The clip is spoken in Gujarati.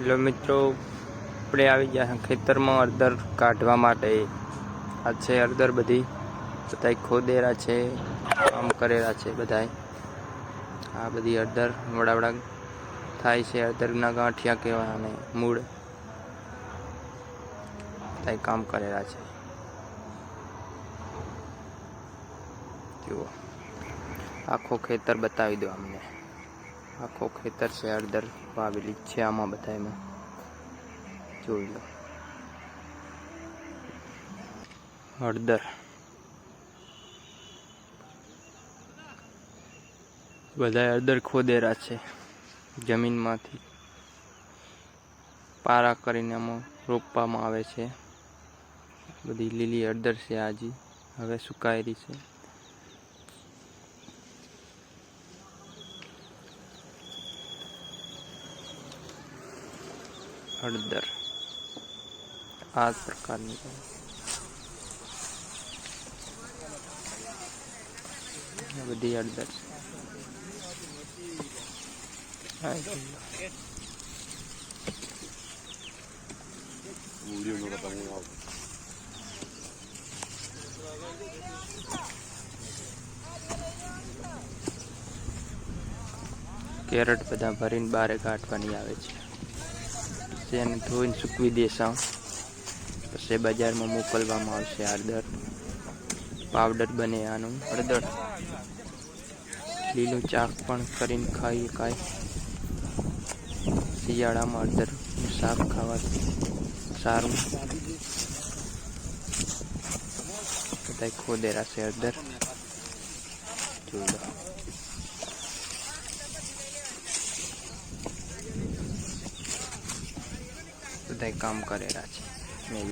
હેલો મિત્રો, આપણે આવી ગયા ખેતરમાં અડદર કાઢવા માટે. આ છે અડદર બધી. બધા ખોદેરા છે, કામ કરેલા છે બધા આ બધી અડદર વડાવડા થાય છે અડદરના ગાંઠિયા કહેવાય અને મૂળ. બધા કામ કરેલા છે. જુઓ. આખો ખેતર બતાવી દો અમને. આખો ખેતર છે, હળદર વાવેલી છે આમાં બધા એમાં જોઈ લો. હળદર. બધા હળદર ખોદેરા છે. જમીનમાંથી પારા કરીને આમાં રોપવામાં આવે છે. બધી લીલી હળદર છે આજી. હવે સુકાયેલી છે. હળદર આ પ્રકારની બધી હળદર. કેરેટ બધા ભરીને બારે કાઢવાની આવે છે. તેને ધોઈને સૂકવી દેશા પછી બજારમાં મોકલવામાં આવશે હળદર. પાવડર બને આનું. હળદર. લીલું ચાક પણ કરીને ખાઈ શકાય શિયાળામાં હળદર શાક ખાવાથી સારું. બધા ખોદેરા છે હળદર. જોઈ બધા કામ કરેલા છે. મેં